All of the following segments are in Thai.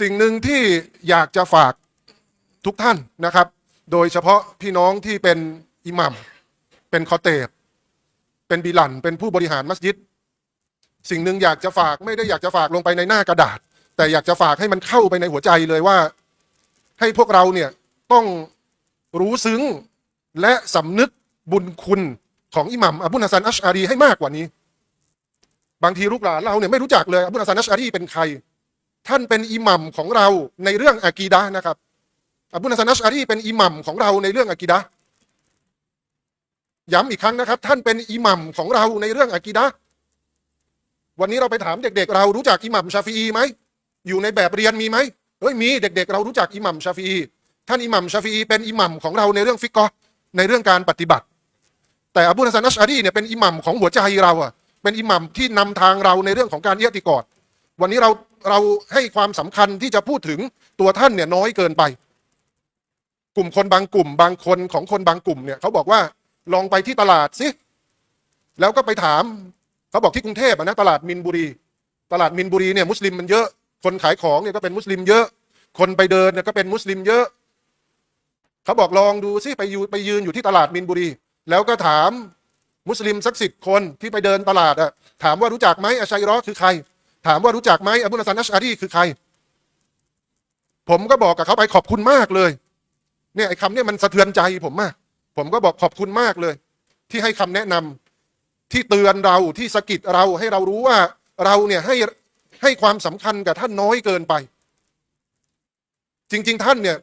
สิ่งหนึ่งที่อยากจะฝากทุกท่านนะครับ โดยเฉพาะพี่น้องที่เป็นอิหมัมเป็นคอเตบเป็นบิลันเป็นผู้บริหารมัสยิด สิ่งหนึ่งอยากจะฝากไม่ได้อยากจะฝากลงไปในหน้ากระดาษ แต่อยากจะฝากให้มันเข้าไปในหัวใจเลยว่า ให้พวกเราเนี่ยต้องรู้ซึ้งและสำนึกบุญคุณของอิหมัมอบุนฮัสซันอัชอารีให้มากกว่านี้ บางทีลูกหลานเราเนี่ยไม่รู้จักเลยอบุนฮัสซันอัชอารีเป็นใคร ท่านเป็นอิหมัมของเราในเรื่องอากีดะนะครับอบุนฮัสซันอัชอารีเป็นอิหมัมของเราในเรื่องอากีดะย้ำอีกครั้งนะครับ ท่านเป็นอิหมัมของเราในเรื่องอากีดะวันนี้เราไปถามเด็ก ๆ เรารู้จักอิหมัมชาฟีอีไหมอยู่ในแบบเรียนมีไหมเฮ้ยมีเด็ก ๆ เรารู้จักอิหมัมชาฟีอีท่านอิหมัมชาฟีอีเป็นอิหมัมของเราในเรื่องฟิกกอในเรื่องการปฏิบัติ แต่อบูฮัสซันอัชอารีเนี่ยเป็นอิหมัมของหัวใจเราอะเป็นอิหมัมที่นำทางเราในเรื่องของการเอียติกอด วันนี้เราเราให้ความสำคัญที่จะพูดถึงตัวท่านเนี่ยน้อยเกินไป กลุ่มคนบางกลุ่ม บางคนของคนบางกลุ่มเนี่ยเขาบอกว่าลองไปที่ตลาดสิแล้วก็ไปถามเขาบอกที่กรุงเทพนะตลาดมินบุรี ตลาดมินบุรีเนี่ยมุสลิมมันเยอะ คนขายของเนี่ยก็เป็นมุสลิมเยอะ คนไปเดินเนี่ยก็เป็นมุสลิมเยอะ เขาบอกลองดูสิไปยู่ไปยืนอยู่ที่ตลาดมินบุรี แล้วก็ถามมุสลิมสักสิบคนที่ไปเดินตลาดอะถามว่ารู้จักไหมอาชัยรอคือใคร ถามว่ารู้จักไหมอบุนซันนัชอารีคือใคร ผมก็บอกกับเขาไปขอบคุณมากเลยเนี่ยไอ้คำเนี่ยมันสะเทือนใจผมมาก ผมก็บอกขอบคุณมากเลย ที่ให้คำแนะนำที่เตือนเราที่สะกิดเราให้เรารู้ว่าเราเนี่ยให้ให้ความสำคัญกับท่านน้อยเกินไป จริง ๆ ท่านเนี่ย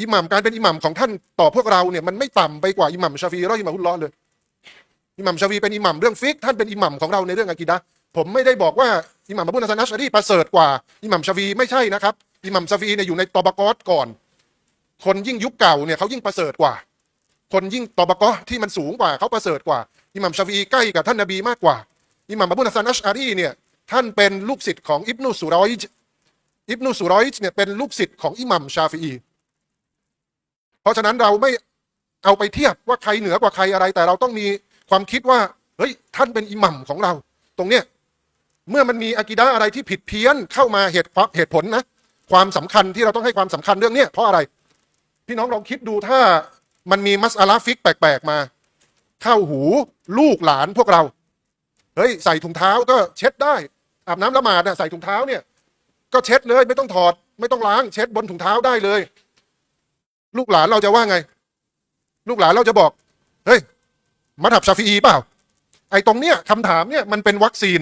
อิหมัมการเป็นอิหมัมของท่านต่อพวกเราเนี่ยมันไม่ต่ำไปกว่าอิหมัมชาฟีรอฮิหมาฮุลลอเลยอิหมัมชาฟีเป็นอิหมัมเรื่องฟิกท่านเป็นอิหมัมของเราในเรื่องอากีดะ ผมไม่ได้บอกว่าอิหมัมอับดุลฮัสซันอัชอารีประเสริฐกว่าอิหมัมชาฟีไม่ใช่นะครับอิหมัมชาฟีเนี่ยอยู่ในตอบะกอตก่อน คนยิ่งยุคเก่าเนี่ยเขายิ่งประเสริฐกว่า คนยิ่งตอบะกอที่มันสูงกว่าเขาประเสริฐกว่าอิหมัมชาฟีใกล้กับท่านนบีมากกว่าอิหมัมอับดุลฮัสซันอัชอารีเนี่ยท่านเป็นลูกศิษย์ของอิบนุสุรอยจ์อิบนุสุรอยจ์เนี่ยเป็นลูกศิษย์ของอิหมัมชาฟีเพราะฉะนั้นเราไม่เอาไปเทียบว่าใครเหนือกว่าใครอะไร แต่เราต้องมีความคิดว่าเฮ้ยท่านเป็นอิหมัมของเรา ตรงเนี้ย เมื่อมันมีอากีดะอะไรที่ผิดเพี้ยนเข้ามาเหตุเหตุผลนะ ความสำคัญที่เราต้องให้ความสำคัญเรื่องเนี้ยเพราะอะไร พี่น้องลองคิดดูถ้ามันมีมัสอาลาฟิกแปลกๆมา เข้าหูลูกหลานพวกเราเฮ้ยใส่ถุงเท้าก็เช็ดได้ อาบน้ำละหมาดนะใส่ถุงเท้าเนี่ย ก็เช็ดเลย ไม่ต้องถอด ไม่ต้องล้างเช็ดบนถุงเท้าได้เลย ลูกหลานเราจะว่าไง ลูกหลานเราจะบอก เฮ้ยมัทับชาฟีอีเปล่า ไอ้ตรงเนี้ยคำถามเนี่ยมันเป็นวัคซีน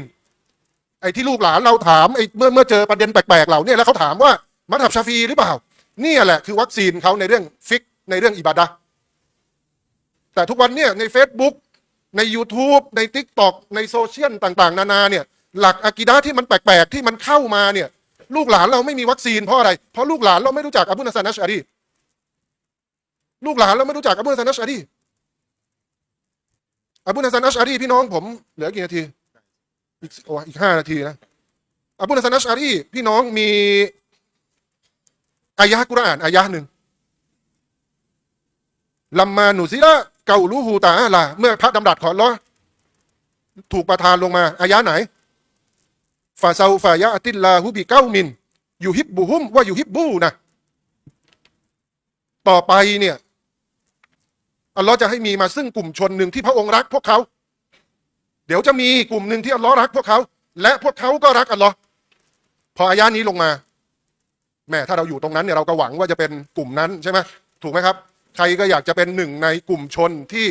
อ้ที่ลูกหลานเราถามไอ้เมื่อเมื่อเจอประเด็นแปลกๆเหล่านี้แล้วเขาถามว่ามัทับชาฟีหรือเปล่านี่แหละคือวัคซีนเขาในเรื่องฟิกในเรื่องอิบาดะแต่ทุกวันเนี่ยใน Facebook ใน YouTube ใน t ิ k t o k ในโซเชียลต่าง ๆ นานาเนี่ยหลักอากีดะที่มันแปลกๆ ที่มันเข้ามาเนี่ยลูกหลานเราไม่มีวัคซีนเพราะอะไร เพราะลูกหลานเราไม่รู้จักอับดุลฮัสันอัชอารีลูกหลานเราไม่รู้จักอับดุลฮัสันอัชอารีอับดุลฮัสันอัชอารีพี่น้องผมเหลือกี่นาที อีกโอ้อีกห้านาทีนะอับดุลสซันอัชอารีพี่น้องมีอายะกุรอานอายะหนึ่งลัมมาหนูซิละเกาลูฮูตาลาเมื่อพระดำรัสของอัลอถูกประทานลงมาอายะไหนฟาเซาฟายะติลลาฮูบิเก้ามินอยู่ฮิบบุฮุมว่าอยู่ฮิบบูนะต่อไปเนี่ยอัลลอฮ์จะให้มีมาซึ่งกลุ่มชนหนึ่งที่พระองค์รักพวกเขา เดี๋ยวจะมีกลุ่มหนึ่งที่อัลลอฮ์รักพวกเขา และพวกเขาก็รักอัลลอฮ์พออายะนี้ลงมาแม่ถ้าเราอยู่ตรงนั้นเนี่ยเราก็หวังว่าจะเป็นกลุ่มนั้นใช่ไหมถูกไหมครับ ใครก็อยากจะเป็นหนึ่งในกลุ่มชนที่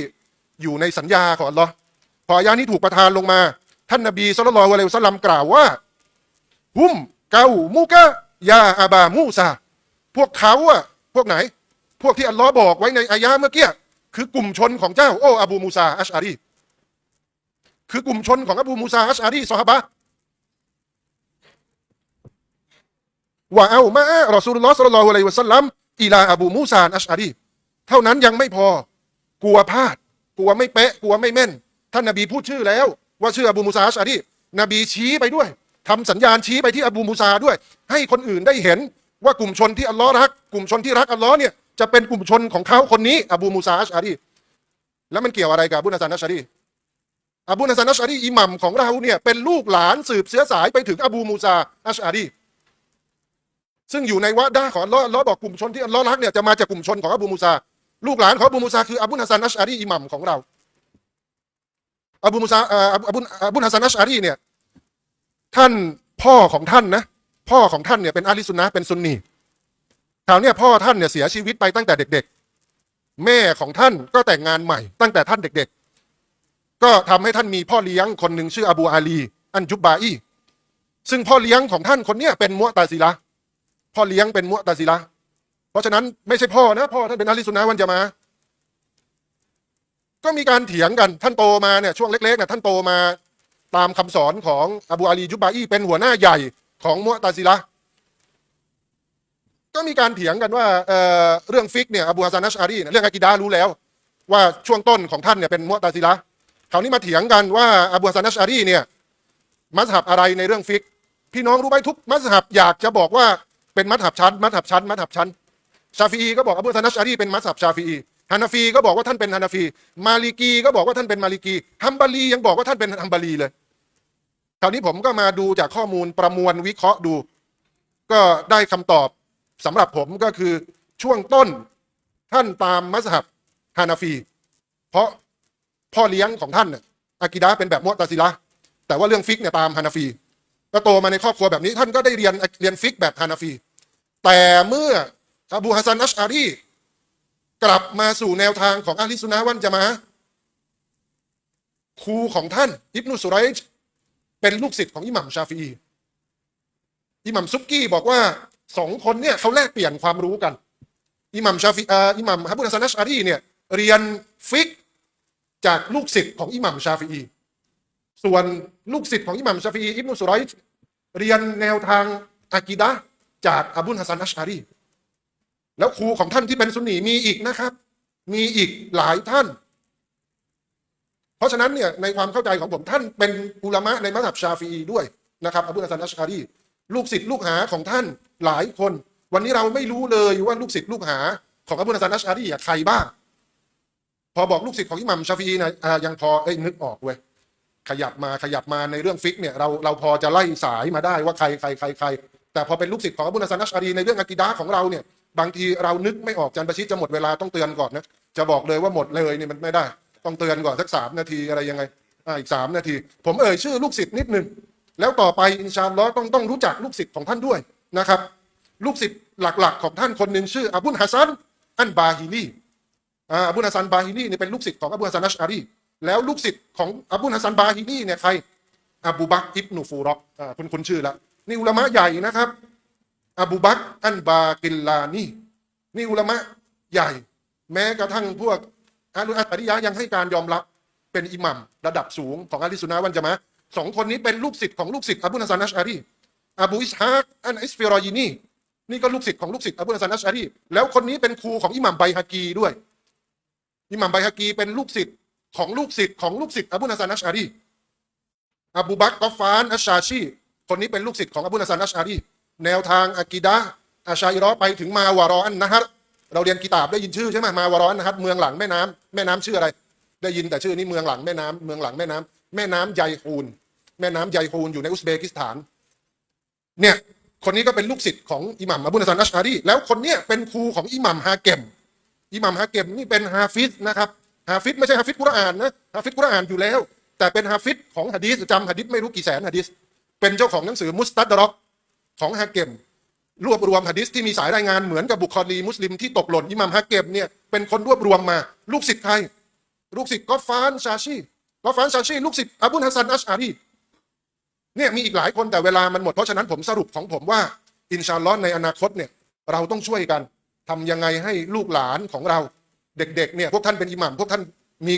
อยู่ในสัญญาของอัลลอฮ์พออายะนี้ถูกประทานลงมา ท่านนบีสุลต่านละเลวสลัมกล่าวว่าฮุมเกามูกะยาอาบามูซาพวกเขาอะพวกไหน พวกที่อัลลอฮ์บอกไว้ในอายะเมื่อกี้คือกลุ่มชนของเจ้าโอ้อบูมูซาอัชอารี คือกลุ่มชนของอบูมูซาอัชอารีซอฮาบะว่าเอามารอซูลุลลอฮ์สัลลัลลอฮุอะลัยฮิวะสัลลัมอีลาอบูมูซานอัชอารีเท่านั้นยังไม่พอกลัวพลาด กลัวไม่เป๊ะกลัวไม่แม่น ท่านนบีพูดชื่อแล้ว ว่าชื่ออบูมูซาอัชอารีนบีชี้ไปด้วยทำสัญญาณชี้ไปที่อบูมูซาด้วย ให้คนอื่นได้เห็นว่ากลุ่มชนที่อัลลอฮ์รัก กลุ่มชนที่รักอัลลอฮ์เนี่ยจะเป็นกลุ่มชนของเขาคนนี้อบูมูซาอัชอารีแล้วมันเกี่ยวอะไรกับอบูนัสซันอัชอารี อบูนัสซันอัชอารีอิหมัมของเราเนี่ยเป็นลูกหลานสืบเชื้อสายไปถึงอบูมูซาอัชอารีซึ่งอยู่ในวะด้าของลลอลลอบอกกลุ่มชนที่ลลอรักเนี่ยจะมาจากกลุ่มชนของอบูมูซาลูกหลานของอบูมูซาคืออบุนฮัสซันอัชอารีอิหมัมของเราอบูมูซาเอ่ออบุนอบุนฮัสซันอัชอารีเนี่ยท่านพ่อของท่านนะพ่อของท่านเนี่ยเป็นอาลีซุนนะเป็นซุนนีคราวเนี้ยพ่อท่านเนี่ยเสียชีวิตไปตั้งแต่เด็ก ๆ แม่ของท่านก็แต่งงานใหม่ตั้งแต่ท่านเด็ก ๆ ก็ทำให้ท่านมีพ่อเลี้ยงคนหนึ่งชื่ออบูอาลี อันจุบบาอีซึ่งพ่อเลี้ยงของท่านคนเนี้ยเป็นมุอ์ตาซิละพ่อเลี้ยงเป็นมุอ์ตาซิละเพราะฉะนั้นไม่ใช่พ่อนะพ่อท่านเป็นอาลีซุนนะวันจะมา ก็มีการเถียงกันท่านโตมาเนี่ยช่วงเล็กๆเนี่ยท่านโตมาตามคำสอนของอบูอาลีจุบบาอีเป็นหัวหน้าใหญ่ของมุอ์ตาซิละก็มีการเถียงกันว่าเเรื่องฟิกเนี่ยอบูฮัสซันอัชอารีเรื่องอากิดารู้แล้ว ว่าช่วงต้นของท่านเนี่ยเป็นมุอ์ตาซิละ คราวนี้มาเถียงกันว่าอบูฮัสซันอัชอารีเนี่ยมัสฮับอะไรในเรื่องฟิก พี่น้องรู้ไหมทุกมัสฮับอยากจะบอกว่าเป็นมัสฮับชั้นมัสฮับชั้นมัสฮับชั้นชาฟีก็บอกอบูฮัสซันอัชอารีเป็นมัสฮับชาฟีฮานาฟีก็บอกว่าท่านเป็นฮานาฟี มาลิกีก็บอกว่าท่านเป็นมาลิกีฮัมบารียังบอกว่าท่านเป็นฮัมบารีเลยคราวนี้ผมก็มาดูจากข้อมูลประมวลวิเคราะห์ดู ก็ได้คำตอบสำหรับผมก็คือช่วงต้นท่านตามมัสฮับฮานาฟี เพราะ พ่อเลี้ยงของท่านน่ะอากิดะเป็นแบบมุตซิละแต่ว่าเรื่องฟิกเนี่ยตามฮานาฟีก็โตมาในครอบครัวแบบนี้ท่านก็ได้เรียนเรียนฟิกแบบฮานาฟี แต่เมื่ออบูฮัสซันอัชอารีกลับมาสู่แนวทางของอาลิสุนนะห์วันจะมาครูของท่าน อิบนุสุไรจ์เป็นลูกศิษย์ของอิหมัมชาฟีอิหมัมซุกกี้บอกว่าสองคนเนี่ยเขาแลกเปลี่ยนความรู้กัน อิหมัมชาฟีอาอิหมัมฮับบุนฮัสซันอัชอารีเนี่ยเรียนฟิก จากลูกศิษย์ของอิหมัมชาฟีอีส่วนลูกศิษย์ของอิหมัมชาฟีอีอิบนุสุไรจ์เรียนแนวทางอากีดะจากอบุนฮัสซันอัชอารีแล้วครูของท่านที่เป็นซุนนีมีอีกนะครับ มีอีกหลายท่าน เพราะฉะนั้นเนี่ยในความเข้าใจของผมท่านเป็นอุลามะในมัสฮับชาฟีอีด้วยนะครับอบุฮัสซันอัชอารีลูกศิษย์ลูกหาของท่านหลายคน วันนี้เราไม่รู้เลยว่าลูกศิษย์ลูกหาของอบุฮัสซันอัชอารีอใครบ้าง พอบอกลูกศิษย์ของอิหมัมชาฟีนะอ่ายังพอได้ยนึกออกเว้ยขยับมาขยับมาในเรื่องฟิกเนี่ยเราเราพอจะไล่สายมาได้ว่าใครใครใครใครแต่พอเป็นลูกศิษย์ของอบุฮัสซันอัชอารีในเรื่องอากีดะห์ของเราเนี่ยบางทีเรานึกไม่ออกจันประชิดจะหมดเวลาต้องเตือนก่อนนะจะบอกเลยว่าหมดเลยนี่มันไม่ได้ ต้องเตือนก่อนสักสามนาทีอะไรยังไงอ่าอีกสามนาที ผมเอ่ยชื่อลูกศิษย์นิดนึงแล้วต่อไปอินชาลอต้องต้องรู้จักลูกศิษย์ของท่านด้วยนะครับ ลูกศิษย์หลักๆ ของท่านคนหนึ่งชื่ออบุนฮัสซันอันบาฮิลี อ่าอบุนฮัสซันบาฮิลีเนี่ยเป็นลูกศิษย์ของอับุนฮัสซันอัชอารีแล้วลูกศิษย์ของอับุนฮัสซันบาฮิลีเนี่ยใครอบูบักอิบนุฟูรอกอ่าคุณคุณชื่อละนี่อุลามะใหญ่นะครับอบูบักอันบากิลลานีนี่อุลามะใหญ่ แม้กระทั่งพวกอาลุอัตริยะยังให้การยอมรับเป็นอิหมัมระดับสูงของอาลีสุนนะห์วันจะมาสองคนนี้เป็นลูกศิษย์ของลูกศิษย์อบูนัสซันอัชอารีอบูอิสฮากอันอิสฟิรอยีนีนี่ก็ลูกศิษย์ของลูกศิษย์อบูนัสซันอัชอารีแล้วคนนี้เป็นครูของอิหมัมไบฮากีด้วย อิหมัมไบฮากีเป็นลูกศิษย์ของลูกศิษย์ของลูกศิษย์อบูนัสซันอัชอารีอบูบักกอฟฟานอัชชาชีคนนี้เป็นลูกศิษย์ของอบูนัสซันอัชอารีแนวทางอากีดะอาชาอิรอไปถึงมาวารออันนะฮัรเราเรียนกีตาบได้ยินชื่อใช่ไหมมาวารออันนะฮัรเมืองหลังแม่น้ำแม่น้ำชื่ออะไร ได้ยินแต่ชื่อนี้เมืองหลังแม่น้ำเมืองหลังแม่น้ำแม่น้ำไยฮูนแม่น้ำไยฮูนอยู่ในอุซเบกิสถาน เนี่ยคนนี้ก็เป็นลูกศิษย์ของอิหมัมอบุนซันอัชอารีแล้วคนเนี้ยเป็นครูของอิหมัมฮาเกม อิหมัมฮาเกมนี่เป็นฮาฟิซนะครับฮาฟิซไม่ใช่ฮาฟิซกุรอานนะฮาฟิซกุรอานอยู่แล้ว แต่เป็นฮาฟิซของฮะดีษจำฮะดีษไม่รู้กี่แสนฮะดีษเป็นเจ้าของหนังสือมุสตัดดรอกของฮาเกมรวบรวมหะดีษที่มีสายรายงานเหมือนกับบุคอรีมุสลิมที่ตกหล่นอิหมัมฮะเก็บเนี่ยเป็นคนรวบรวมมา ลูกศิษย์ใคร ลูกศิษย์กอฟานชาชีกอฟานชาชีลูกศิษย์อบุนฮัสซันอัชอารีเนี่ยมีอีกหลายคนแต่เวลามันหมดเพราะฉะนั้นผมสรุปของผมว่า อินชาลอฮ์ในอนาคตเนี่ยเราต้องช่วยกัน ทำยังไงให้ลูกหลานของเราเด็กๆเนี่ยพวกท่านเป็นอิหมัมพวกท่านมี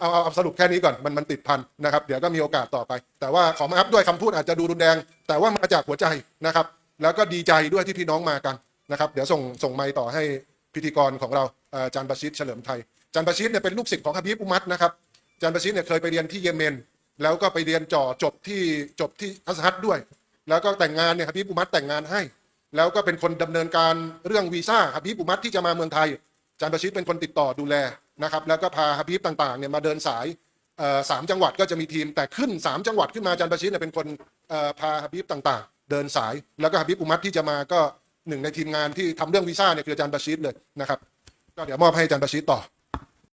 เอาเอาสรุปแค่นี้ก่อนมันมันติดพันนะครับ เดี๋ยวก็มีโอกาสต่อไป แต่ว่าขอมาอัพด้วยคำพูดอาจจะดูรุนแรง แต่ว่ามาจากหัวใจนะครับ แล้วก็ดีใจด้วยที่พี่น้องมากันนะครับ เดี๋ยวส่งส่งไมค์ต่อให้พิธีกรของเราอาจารย์บาชิดเฉลิมไทยอาจารย์บาชิดเนี่ยเป็นลูกศิษย์ของฮะบีบอุมัตนะครับอาจารย์บาชิดเนี่ยเคยไปเรียนที่เยเมน แล้วก็ไปเรียนจ่อจบที่จบที่อัสฮัดด้วย แล้วก็แต่งงานเนี่ยฮะบีบอุมัตแต่งงานให้ แล้วก็เป็นคนดำเนินการเรื่องวีซ่าฮะบีบอุมัตที่จะมาเมืองไทยจารย์ประชิดเป็นคนติดต่อดูแลนะครับ แล้วก็พาฮับบีบต่างๆเนี่ยมาเดินสายสามจังหวัดก็จะมีทีมแต่ขึ้นสามจังหวัดขึ้นมาจารย์ประชิดเนี่ยเป็นคนพาฮับบีบต่างๆ เดินสายแล้วก็ฮะบิบอุมัตที่จะมาก็หนึ่งในทีมงานที่ทำเรื่องวีซ่าเนี่ยคืออาจารย์บาชิดเลยนะครับก็เดี๋ยวมอบให้อาจารย์บาชิดต่อ